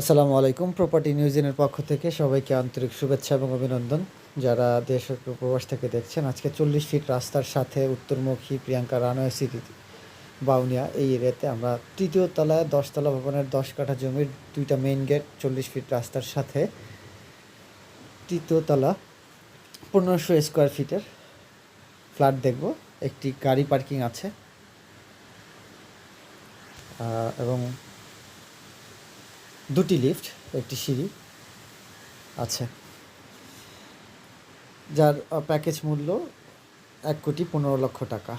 আসসালামু আলাইকুম। প্রপার্টি নিউজিনের পক্ষ থেকে সবাইকে আন্তরিক শুভেচ্ছা এবং অভিনন্দন। যারা দেশ প্রবাস থেকে দেখছেন, আজকে চল্লিশ ফিট রাস্তার সাথে উত্তরমুখী প্রিয়াঙ্কা রানওয়ে সিটি বাউনিয়া। এই এরিয়াতে আমরা তৃতীয় তলায় দশতলা ভবনের দশ কাঠা জমির দুইটা মেইন গেট চল্লিশ ফিট রাস্তার সাথে তৃতীয় তলা পনেরোশো স্কোয়ার ফিটের ফ্ল্যাট দেখব। একটি গাড়ি পার্কিং আছে। এবং দুটি লিফট, একটি সিঁড়ি আছে, যার প্যাকেজ মূল্য এক কোটি পনেরো লক্ষ টাকা।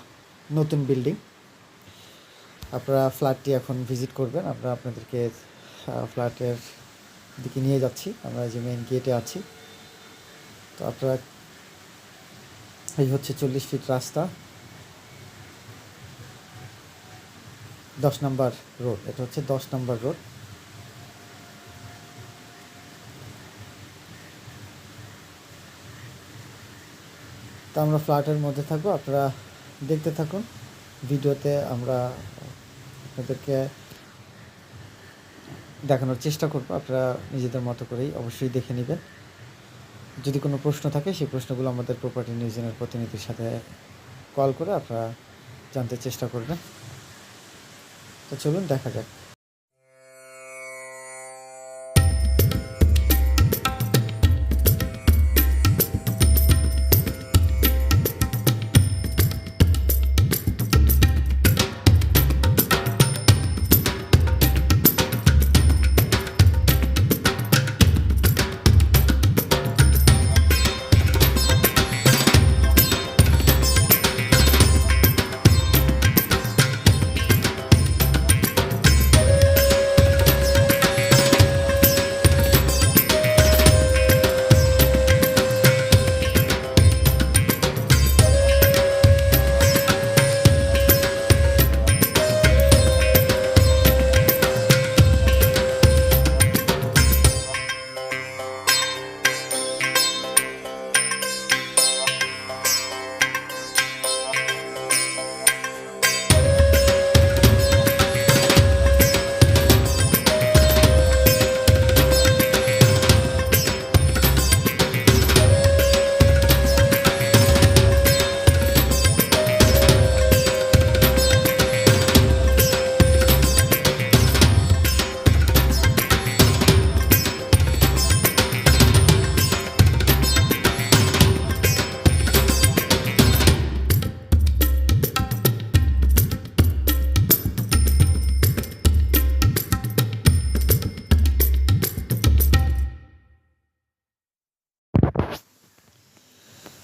নতুন বিল্ডিং। আপনারা ফ্ল্যাটটি এখন ভিজিট করবেন। আমরা আপনাদেরকে ফ্ল্যাটের দিকে নিয়ে যাচ্ছি। আমরা যে মেইন গেটে আছি। তো আপনারা, এই হচ্ছে চল্লিশ ফিট রাস্তা। দশ নম্বর রোড এটা হচ্ছে দশ নম্বর রোড তো আমরা ফ্ল্যাটের মধ্যে থাকব, আপনারা দেখতে থাকুন। ভিডিওতে আমরা আপনাদেরকে দেখানোর চেষ্টা করব, আপনারা নিজেদের মতো করেই অবশ্যই দেখে নেবেন। যদি কোনো প্রশ্ন থাকে, সেই প্রশ্নগুলো আমাদের প্রপার্টি নিউজনের প্রতিনিধির সাথে কল করে আপনারা জানতে চেষ্টা করবেন। তো চলুন, দেখা যাক।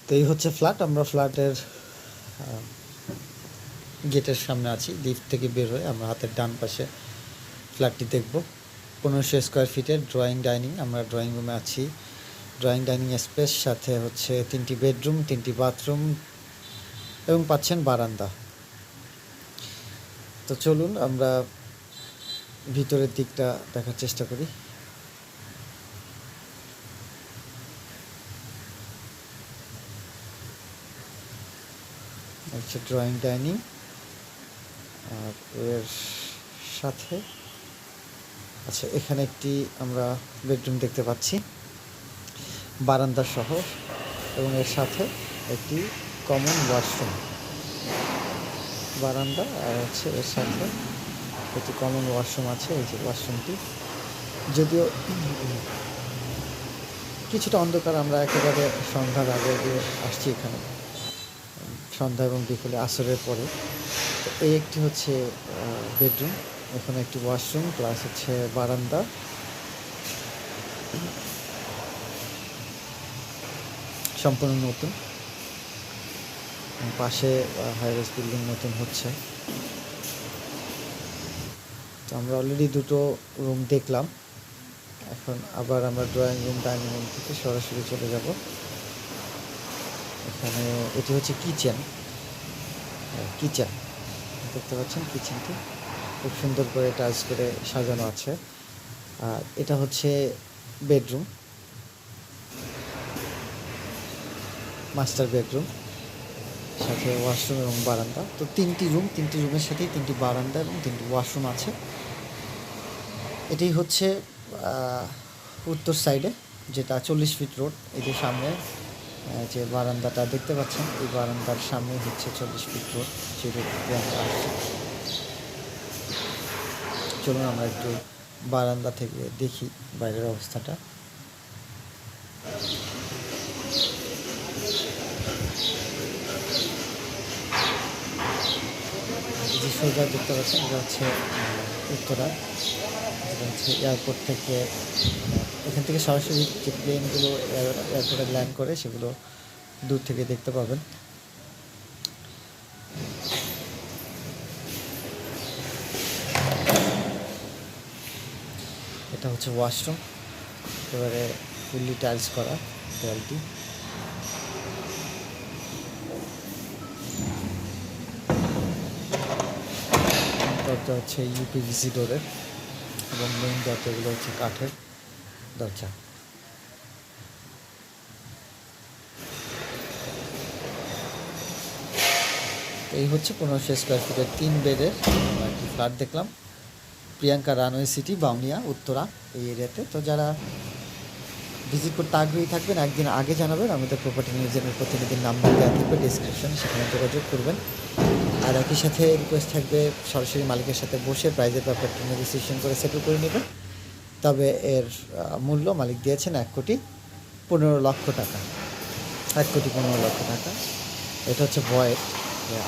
তো এই হচ্ছে ফ্ল্যাট আমরা ফ্ল্যাটের গেটের সামনে আছি লিফট থেকে বের হয়ে আমরা হাতের ডান পাশে ফ্ল্যাটটি দেখব। পনেরোশো স্কোয়ার ফিটের ড্রয়িং ডাইনিং আমরা ড্রয়িং রুমে আছি। ড্রয়িং ডাইনিং স্পেস সাথে হচ্ছে তিনটি বেডরুম তিনটি বাথরুম এবং পাচ্ছেন বারান্দা। তো চলুন আমরা ভিতরের দিকটা দেখার চেষ্টা করি। হচ্ছে ড্রয়িং ডাইনিং আর এর সাথে আচ্ছা এখানে একটি আমরা বেডরুম দেখতে পাচ্ছি। বারান্দা সহ, এবং এর সাথে একটি কমন ওয়াশরুম বারান্দা, আর হচ্ছে এর সাথে একটি কমন ওয়াশরুম আছে, এই যে ওয়াশরুমটি যদিও কিছুটা অন্ধকার আমরা একেবারে সন্ধ্যার আগে আসছি এখানে। সন্ধ্যা এবং বিকেলে আসরের পরে। তো এই একটি হচ্ছে বেডরুম। এখানে একটি ওয়াশরুম, প্লাস হচ্ছে বারান্দা। সম্পূর্ণ নতুন। পাশে হাইরাইজ বিল্ডিং নতুন হচ্ছে। তো আমরা অলরেডি দুটো রুম দেখলাম। এখন আবার আমরা ড্রয়িং রুম ডাইনিং রুম থেকে সরাসরি চলে যাব। এখানে এটি হচ্ছে কিচেন। কিচেন। দেখতে পাচ্ছেন কিচেনটি। খুব সুন্দর করে টাইলস করে সাজানো আছে। আর এটা হচ্ছে বেডরুম। Master bedroom. সাথে ওয়াশরুম এবং বারান্দা। তো তিনটি রুম, তিনটি রুমের সাথেই তিনটি বারান্দা এবং তিনটি ওয়াশরুম আছে। এটাই হচ্ছে উত্তর সাইডে যেটা চল্লিশ ফিট রোড যে সামনে। যে বারান্দাটা দেখতে পাচ্ছেন, এই বারান্দার সামনে হচ্ছে চল্লিশ ফিট রোড যে রোড চলুন আমরা একটু বারান্দা থেকে দেখি বাইরের অবস্থাটা। সোজা দেখতে পাচ্ছেন, এটা হচ্ছে উত্তরা। এয়ারপোর্ট থেকে মানে এখান থেকে সরাসরি যে প্লেনগুলো এয়ারপোর্টে ল্যান্ড করে সেগুলো দূর থেকে দেখতে পাবেন। এটা হচ্ছে ওয়াশরুম এবারে ফুললি টাইলস করা দেয়ালটি। হচ্ছে ইউপিভিসি ডোরের এবং মেইন দরজাগুলো হচ্ছে কাঠের দরজা। এই হচ্ছে পনেরোশো স্কোয়ার ফিটের তিন বেডের একটি ফ্ল্যাট দেখলাম। প্রিয়াঙ্কা রানওয়ে সিটি বাউনিয়া, উত্তরা এই এরিয়াতে তো। যারা ভিজিট করতে আগ্রহী থাকবেন, একদিন আগে জানাবেন। আমাদের প্রপার্টি নিউজের প্রতিনিধির নাম্বার দেওয়া থাকবে ডিসক্রিপশনে সেখানে যোগাযোগ করবেন। আর একই সাথে রিকোয়েস্ট থাকবে সরাসরি মালিকের সাথে বসে প্রাইজের ব্যাপারটা নেগোসিয়েশন করে সেটেল করে নেবেন তবে এর মূল্য মালিক দিয়েছেন এক কোটি পনেরো লক্ষ টাকা। এক কোটি পনেরো লক্ষ টাকা। এটা হচ্ছে ভয়েড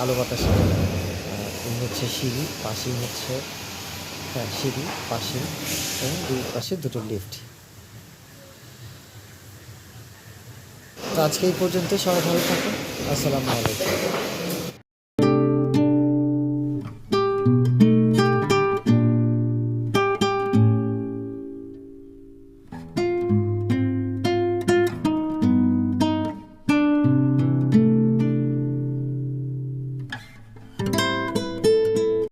আলো বাতাস হচ্ছে সিঁড়ি, পাশেই হচ্ছে হ্যাঁ সিঁড়ি, পাশে এবং দুই পাশে দুটো লিফট তো আজকে এই পর্যন্ত সবাই ভালো থাকুন। আসসালামু আলাইকুম।